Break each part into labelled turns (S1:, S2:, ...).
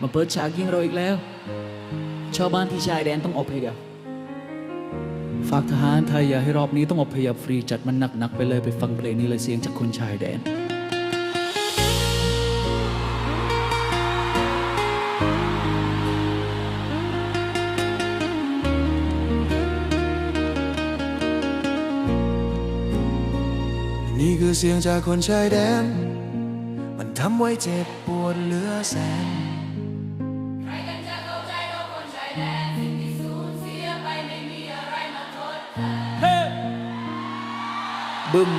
S1: มาเปิดฉากยิงเราอีกแล้ว ชาวบ้านที่ชายแดนต้องอพยพฝากทหารไทยอย่าให้รอบนี้ต้องอพยพฟรีจัดมันหนักๆไปเลยไปฟังเพลงนี้เลยเสียงจากคนชายแดน
S2: นี่คือเสียงจากคนชายแดน มันทำไว้เจ็บปวดเหลือแสน
S3: ใครกันจะเข้าใจเราคนชายแดนสิ่งที่สูญเสียไปไม่มีอะไรมาทดแทน
S2: บึ้ม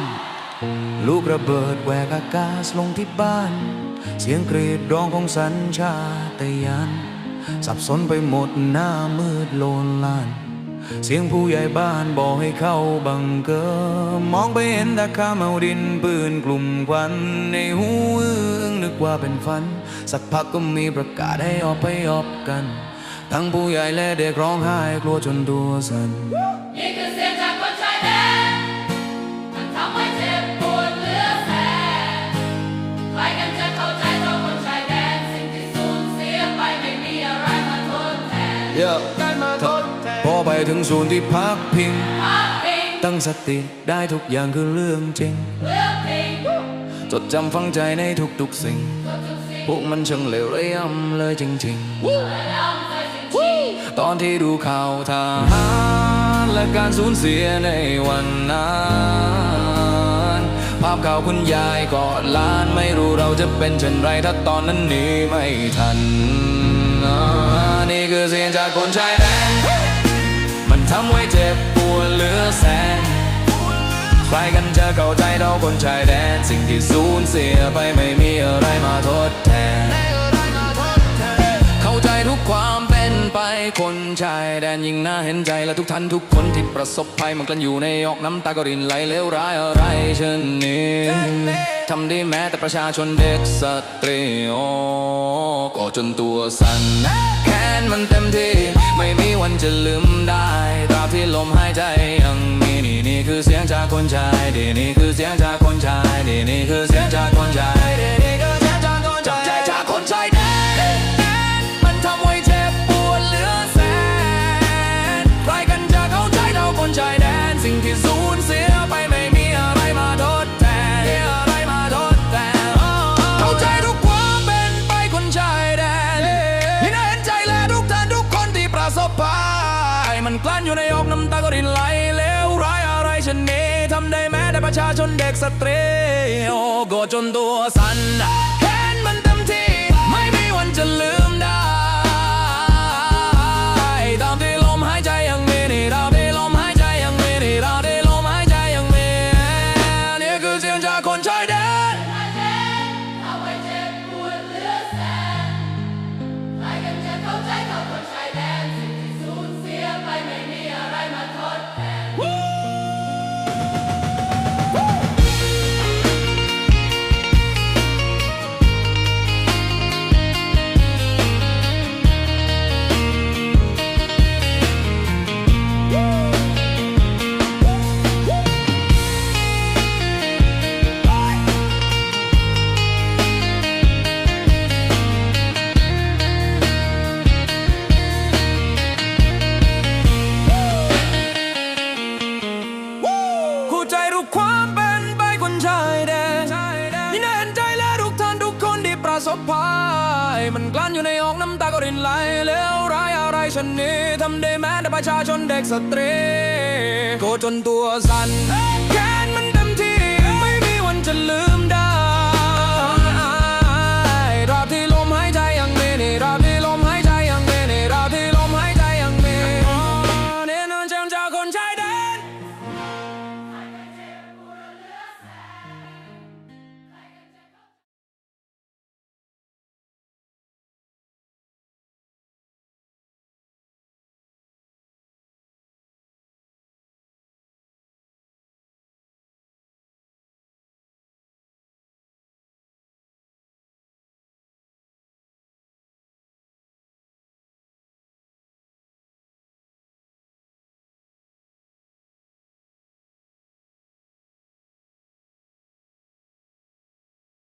S2: ลูกระเบิดแหวกอากาศลงที่บ้าน เสียงกรีดร้องของสัญชาตญาณสับสนไปหมดหน้ามืดโลนลาน เสียงผู้ใหญ่บ้านบอกให้เข้าบังเกอร์มองไปเห็นตาข้ามเอาดินปืนกลุ่มควัน ในหูอึ้งนึกว่าเป็นฝัน สักพักก็มีประกาศให้ออกไปออกกัน ทั้งผู้ใหญ่และเด็กร้องไห้กลัวจนตัวสั่น
S3: นี่คือเสียงจากคนชายแดนมันทำให้เจ็บปวดเหลือแสนใครกันจะเข้าใจเราคนชายแดนสิ่งที่สูญเสียไปไม่มีอะไรมาทดแทน
S2: เยอะพอไป ถึงศูนย์ที่พักพิง
S3: พักพิง
S2: ตั้งสติได้ทุกอย่างคือเรื่องจริง
S3: เลือกพิง
S2: จดจำฝังใจในทุกๆสิ่ง
S3: ทุกๆสิ่ง
S2: พวกมันช่างเหลวระยำเลยจริง
S3: และยอมใจจริง
S2: ๆ ตอนที่ดูข่าวทหารและการสูญเสียในวันนั้นภาพข่าวคุณยายกอดหล้านไม่รู้เราจะเป็นเช่นไรถ้าตอนนั้นหนีไม่ทันอ่านี่คือเสียงจากคนชายแดนมัน ใครกันจะเข้าใจเราคนชายแดน สิ่งที่สูญเสียไปไม่มีอะไรมาทดแทน เข้าใจทุกความเป็นไปคนชายแดนยิ่งน่าเห็นใจและทุกท่านทุกคนที่ประสบภัยมันกลันอยู่ในออกน้ำตากรินไหลเลวร้ายอะไรเช่นนี้ทำได้แม้แต่ประชาชนเด็กสตรีโอ้ก็จนตัวสั่นแค้นมันเต็ม คนชายดีนี่คือเสียงจากคนชายดีนี่คือเสียงจากคนชายดีนี่คือเสียงจากคนชายจับใจจากคนชายแดนมันทำให้เจ็บปวดเหลือแสนใครกันจะเข้าใจเราคนชายแดนสิ่งที่สูญเสียไปไม่มีอะไรมาทดแทนมีอะไรมาทดแทนเข้าใจทุกความเป็นไปคนชายแดนที่น่าเห็นใจและทุกท่านทุกคนที่ประสบภัยมันกลั้นอยู่ในอกน้ำตาก็รินไหลำได้แม้แต่ประชาชนเด็กสตรีโอ้โกรธจนตัวสั่นเห็นมันเต็มที่ ไม่มีวันจะลืม มันก
S3: ลั้นอ
S2: ยู่ในอกน้ำตาก็รินไหลเลวร้ายอะไรชนนี้ทำได้แม้แต่ประชาชนเด็กสตรีโกจนตัวสั่น